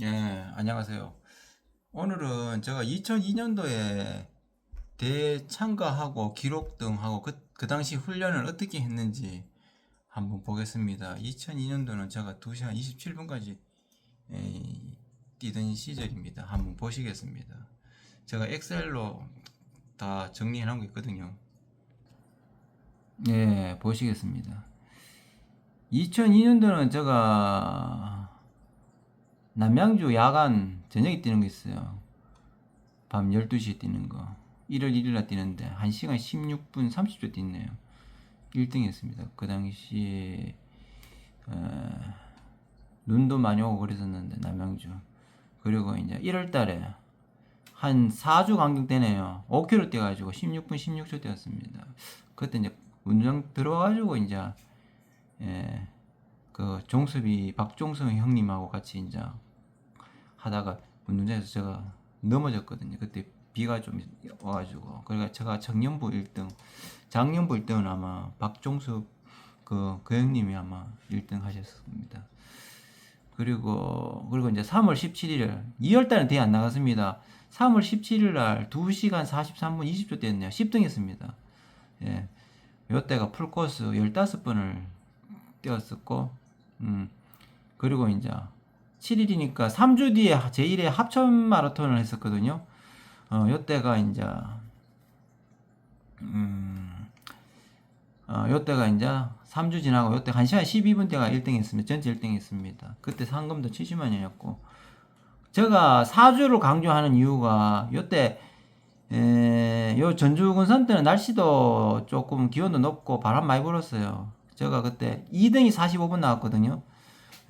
예, 안녕하세요. 오늘은 제가 2002년도에 대회 참가하고 기록 등 하고 그, 그 당시 훈련을 어떻게 했는지 한번 보겠습니다. 2002년도는 제가 2시간 27분까지 뛰던 시절입니다. 한번 보시겠습니다. 제가 엑셀로 다 정리해 놓은 게 있거든요. 예, 보시겠습니다. 2002년도는 제가 남양주 야간 저녁에 뛰는 거 있어요. 밤 12시에 뛰는 거. 1월 1일 날 뛰는데 1시간 16분 30초 뛰네요. 1등 했습니다. 그 당시에 어, 눈도 많이 오고 그랬었는데 남양주. 그리고 이제 1월 달에 한 4주 간격 되네요. 5km 뛰어가지고 16분 16초 뛰었습니다. 그때 이제 운동 들어와가지고 이제 예, 그 종섭이 박종섭 형님하고 같이 이제 하다가 운동장에서 제가 넘어졌거든요. 그때 비가 좀 와가지고 그러니까 제가 청년부 1등, 작년부 1등은 아마 박종섭 그, 그 형님이 아마 1등 하셨습니다. 그리고 그리고 이제 3월 17일 2월 달은 대회 안 나갔습니다. 3월 17일 날 2시간 43분 20초 뛰었네요. 10등 했습니다. 예. 요때가 풀코스 15번을 뛰었었고 음. 그리고 이제 7일이니까 3주 뒤에 제1회 합천 마라톤을 했었거든요. 어, 요때가 이제 음, 어, 요때가 이제 3주 지나고 요때 1시간 12분 때가 1등 했습니다. 전체 1등 했습니다. 그때 상금도 70만 원이었고 제가 4주를 강조하는 이유가 요때 에, 요 전주군산 때는 날씨도 조금 기온도 높고 바람 많이 불었어요. 제가 그때 2등이 45분 나왔거든요.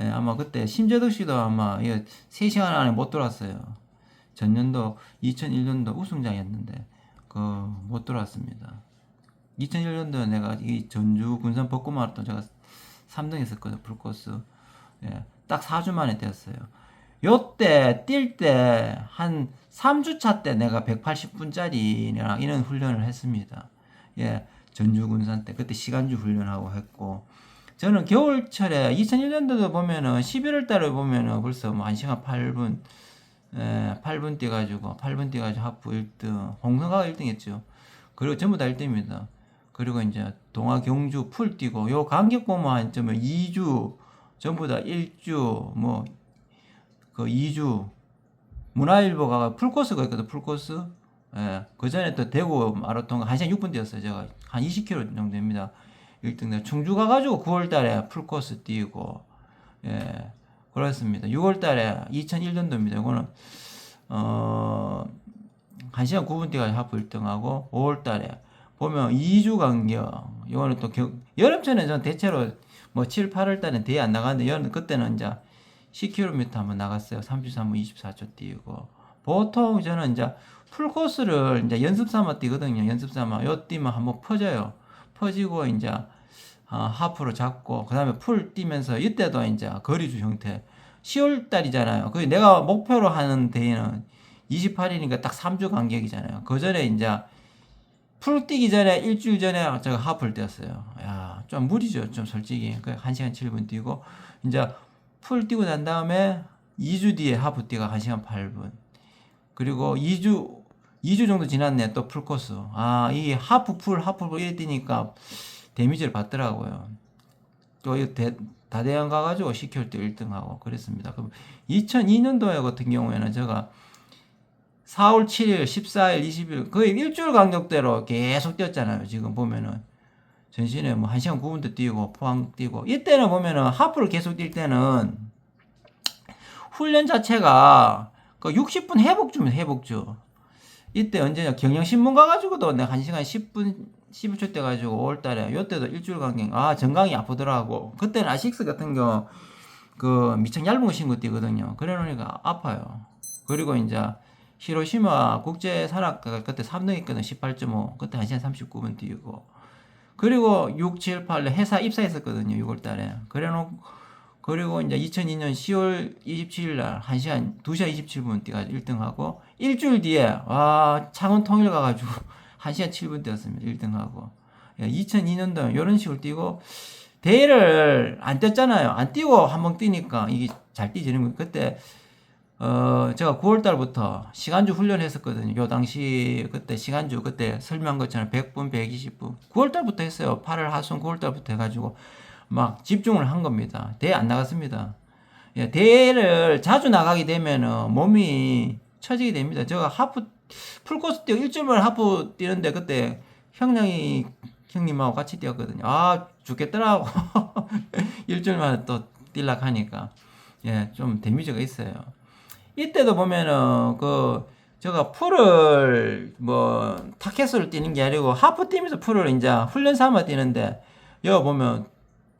예, 아마 그때 심재덕 씨도 아마 3시간 안에 못 돌았어요. 전년도 2001년도 우승자였는데 그 못 돌았습니다. 2001년도에 내가 이 전주 군산 벚꽃 마라톤 제가 3등 했었거든요. 풀코스. 예, 딱 4주 만에 뛰었어요. 요때 뛸 때 한 3주차 때 내가 180분짜리랑 이런 훈련을 했습니다. 예. 전주 군산 때 그때 시간주 훈련하고 했고 저는 겨울철에 2001년도도 보면은 11월 달에 보면은 벌써 뭐 1시간 8분 에, 8분 뛰어가지고 8분 뛰어가지고 하프 1등 홍성가가 1등 했죠 그리고 전부 다 1등입니다 그리고 이제 동아 경주 풀 뛰고 요 간격 보면 한 2주 전부 다 1주 뭐 그 2주 문화일보가 풀코스가 있거든 풀코스 예, 그 전에 또 대구 마라톤 1시간 6분 뛰었어요. 제가 한 20km 정도 됩니다. 1등 충주 가가지고 9월 달에 풀코스 뛰고, 예, 그렇습니다. 6월 달에 2001년도입니다. 이거는, 어, 1시간 9분 뛰어가지고 하프 1등하고, 5월 달에 보면 2주 간격, 이거는 또 겨, 여름철에 전 대체로 뭐 7, 8월 달에 대회 안 나가는데, 여름, 그때는 이제 10km 한번 나갔어요. 33분 24초 뛰고, 보통 저는 이제 풀코스를 이제 연습 삼아 뛰거든요. 연습 삼아. 요 뛰면 한번 퍼져요. 퍼지고 이제 어, 하프로 잡고 그 다음에 풀 뛰면서 이때도 이제 거리주 형태. 10월 달이잖아요. 그 내가 목표로 하는 대회는 28일이니까 딱 3주 간격이잖아요. 그 전에 이제 풀 뛰기 전에 일주일 전에 제가 하프를 뛰었어요. 야, 좀 무리죠. 좀 솔직히. 그 1시간 7분 뛰고 이제 풀 뛰고 난 다음에 2주 뒤에 하프 뛰가 1시간 8분. 그리고 2주 2주 정도 지났네 또 풀코스. 아 이 하프 풀 하프 풀 이래 뛰니까 데미지를 받더라고요. 또이 다대형 가가지고 시큐얼 때 1등하고 그랬습니다. 그럼 2002년도에 같은 경우에는 제가 4월 7일 14일 20일 거의 일주일 간격대로 계속 뛰었잖아요 지금 보면은. 전신에 뭐 1시간 9분도 뛰고 포항 뛰고. 이때는 보면은 하프를 계속 뛸 때는 훈련 자체가 그 60분 회복주면 회복주 이때 언제냐 경영신문 가 가지고도 내가 1시간 10분 11초 때 가지고 5월달에 요때도 일주일 간격 아 정강이 아프더라고. 그때는 아식스 같은 경우 그 미청 얇은 거 신고 뛰거든요. 그래 놓으니까 아파요. 그리고 이제 히로시마 국제 산악가 그때 3등 했거든. 18.5 그때 1시간 39분 뛰고. 그리고 6, 7, 8에 회사 입사했었거든요. 6월달에. 그래 놓고 그리고 이제 2002년 10월 27일 날 1시간 2시간 27분 뛰가지고 1등하고 일주일 뒤에 와 창원 통일 가가지고 1시간 7분 뛰었습니다. 1등하고 2002년도 이런 식으로 뛰고 대회를 안 뛰었잖아요. 안 뛰고 한 번 뛰니까 이게 잘 뛰지는 그때 어, 제가 9월 달부터 시간주 훈련했었거든요. 요 당시 그때 시간주 그때 설명한 것처럼 100분, 120분. 9월 달부터 했어요. 8월 하순 9월 달부터 해가지고 막 집중을 한 겁니다. 대회 안 나갔습니다. 예, 대회를 자주 나가게 되면은 몸이 처지게 됩니다. 제가 하프 풀코스 뛰어 일주일만에 하프 뛰는데 그때 형량이 형님하고 같이 뛰었거든요. 아 죽겠더라고 일주일만에 또 뛰락 하니까 예 좀 데미지가 있어요. 이때도 보면은 그 제가 풀을 뭐 타켓을 뛰는 게 아니고 하프 뛰면서 풀을 이제 훈련 삼아 뛰는데 여기 보면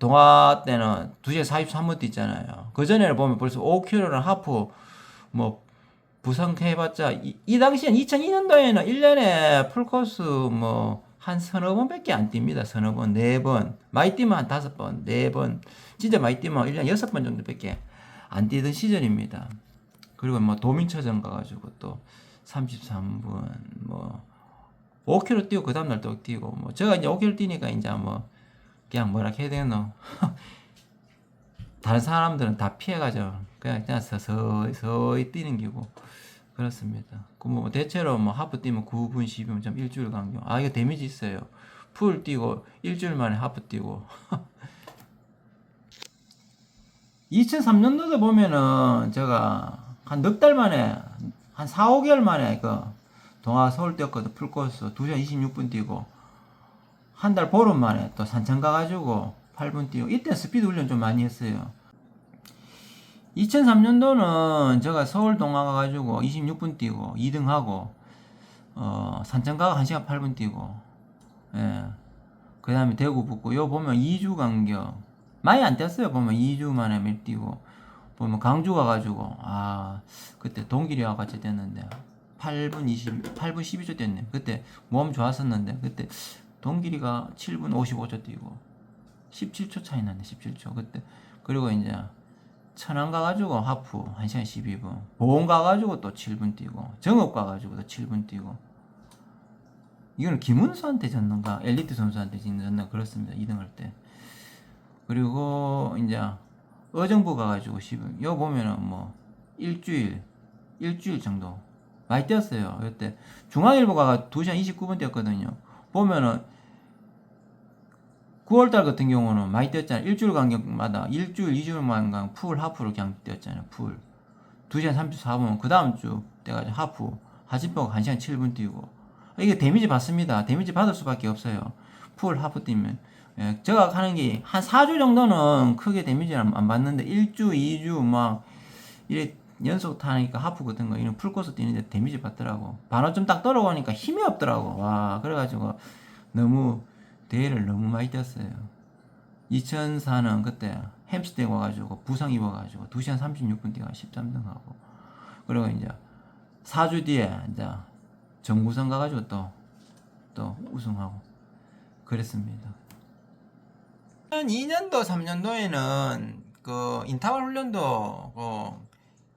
동화 때는 2시에 43분 뛰잖아요. 그 전에는 보면 벌써 5km는 하프 뭐 부상 해봤자 이, 이 당시엔 2002년도에는 1년에 풀코스 뭐 한 서너 번 밖에 안 뜁니다. 서너 번, 네 번. 많이 뛰면 한 다섯 번, 네 번. 진짜 많이 뛰면 1년 여섯 번 정도 밖에 안 뛰던 시절입니다. 그리고 뭐 도민처전 가가지고 또 33분 뭐 5km 뛰고 그 다음날 또 뛰고 뭐 제가 이제 5km 뛰니까 이제 뭐 그냥 뭐라 해야 되노? 다른 사람들은 다 피해가죠. 그냥 그냥 서서히 서서히 뛰는 기고 그렇습니다. 그뭐 대체로 뭐 하프 뛰면 9분 10분 좀 일주일 간격. 아 이거 데미지 있어요. 풀 뛰고 일주일 만에 하프 뛰고. 2003년도도 보면은 제가 한 넉 달 만에 한 4, 5개월 만에 그 동아 서울 뛰었거든 풀코스 2시간 26분 뛰고 한 달 보름 만에 또 산천 가가지고 8분 뛰고 이때 스피드 훈련 좀 많이 했어요. 2003년도는 제가 서울 동아 가가지고 26분 뛰고 2등 하고 어 산천 가가 1시간 8분 뛰고 예. 그 다음에 대구 붙고 요 보면 2주 간격. 많이 안 뛰었어요. 보면 2주 만에 몇 뛰고. 보면 강주 가가지고 아 그때 동길이와 같이 뛰었는데 8분 20 8분 12초 뛰었네. 그때 몸 좋았었는데 그때 동길이가 7분 55초 뛰고 17초 차이 났네 17초. 그때 그리고 이제 천안 가가지고 하프 1시간 12분 보험 가가지고 또 7분 뛰고 정읍 가가지고 또 7분 뛰고. 이거는 김은수한테 졌는가 엘리트 선수한테 졌는가 그렇습니다 2등 할 때. 그리고 이제 어정부 가가지고 10분 요 보면은 뭐 일주일 일주일 정도 많이 뛰었어요. 그때 중앙일보가 2시간 29분 뛰었거든요 보면은 9월달 같은 경우는 많이 뛰었잖아요. 일주일 간격마다 일주일 이주일만 풀 하프로 그냥 뛰었잖아요 풀. 2시간 34분 그 다음 주 때가지고 하프. 하진퍼가 1시간 7분 뛰고. 이게 데미지 받습니다. 데미지 받을 수밖에 없어요. 풀 하프 뛰면. 예, 제가 하는 게 한 4주 정도는 크게 데미지를 안, 안 받는데 1주, 2주 막 이래 연속 타니까 하프 같은 거 이런 풀코스 뛰는데 데미지 받더라고. 반원점 딱 떨어가니까 힘이 없더라고. 와 그래가지고 너무 대회를 너무 많이 뛰었어요. 2004는 그때 햄스텍 와가지고 부상 입어가지고 2시간 36분 뛰가 13등 하고 그리고 이제 4주 뒤에 이제 정구성 가가지고 또 또 우승하고 그랬습니다. 2002년도 3년도에는 그 인터벌 훈련도 그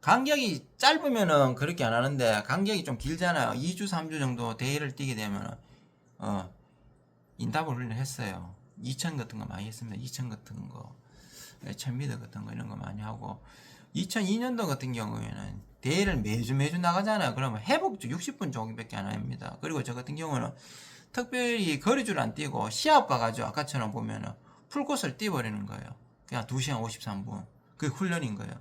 간격이 짧으면은 그렇게 안 하는데 간격이 좀 길잖아요. 2주 3주 정도 대회를 뛰게 되면은 어 훈련 했어요. 2000 같은 거 많이 했습니다. 2000 같은 거 1000m 같은 거 이런 거 많이 하고 2002년도 같은 경우에는 대회를 매주 매주 나가잖아요. 그러면 회복주 60분 정도밖에 안 합니다. 그리고 저 같은 경우는 특별히 거리줄 안 뛰고 시합 가가지고 아까처럼 보면은 풀코스를 뛰어버리는 거예요. 그냥 2시간 53분. 그게 훈련인 거예요.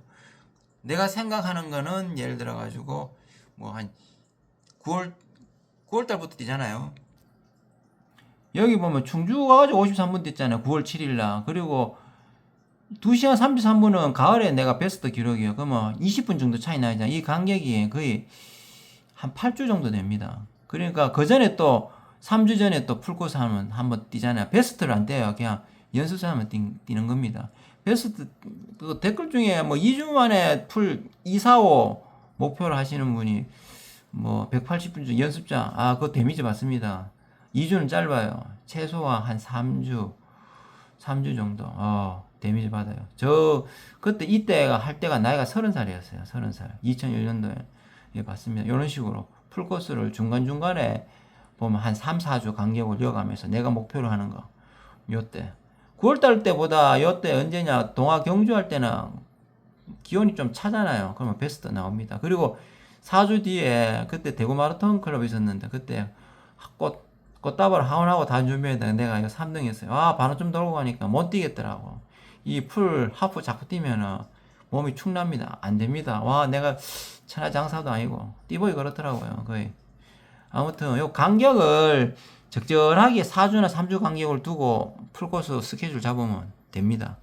내가 생각하는 거는 예를 들어 가지고 뭐 한 9월 9월 달부터 뛰잖아요. 여기 보면 충주 가 가지고 53분 뛰었잖아요. 9월 7일 날. 그리고 2시간 33분은 가을에 내가 베스트 기록이에요. 그러면 20분 정도 차이 나잖아요. 이 간격이 거의 한 8주 정도 됩니다. 그러니까 그 전에 또 3주 전에 또 풀코스 하면 한번 뛰잖아요. 베스트를 안 떼요. 그냥 연습 하면 뛰, 는 겁니다. 베스트 그 댓글 중에 뭐 2주 만에 풀 2, 4, 5 목표를 하시는 분이 뭐 180분 중 연습자 아 그거 데미지 받습니다. 2주는 짧아요. 최소한 한 3주 3주 정도 어 데미지 받아요. 저 그때 이때가 할 때가 나이가 30살이었어요. 30살. 2001년도에 예, 봤습니다. 이런 식으로 풀 코스를 중간 중간에 보면 한 3, 4주 간격을 이어가면서 내가 목표로 하는 거 요때 9월달 때보다 요때 언제냐 동화 경주할 때는 기온이 좀 차잖아요. 그러면 베스트 나옵니다. 그리고 4주 뒤에 그때 대구 마라톤 클럽 있었는데 그때 꽃 꽃다발 하원하고 다 준비했는데 내가 이거 3등 했어요. 아, 반원 좀 돌고 가니까 못 뛰겠더라고. 이 풀 하프 자꾸 뛰면은 몸이 축납니다. 안 됩니다. 와, 내가 천하 장사도 아니고 띠보이 그렇더라고요. 거의. 아무튼 요 간격을 적절하게 4주나 3주 간격을 두고 풀코스 스케줄 잡으면 됩니다.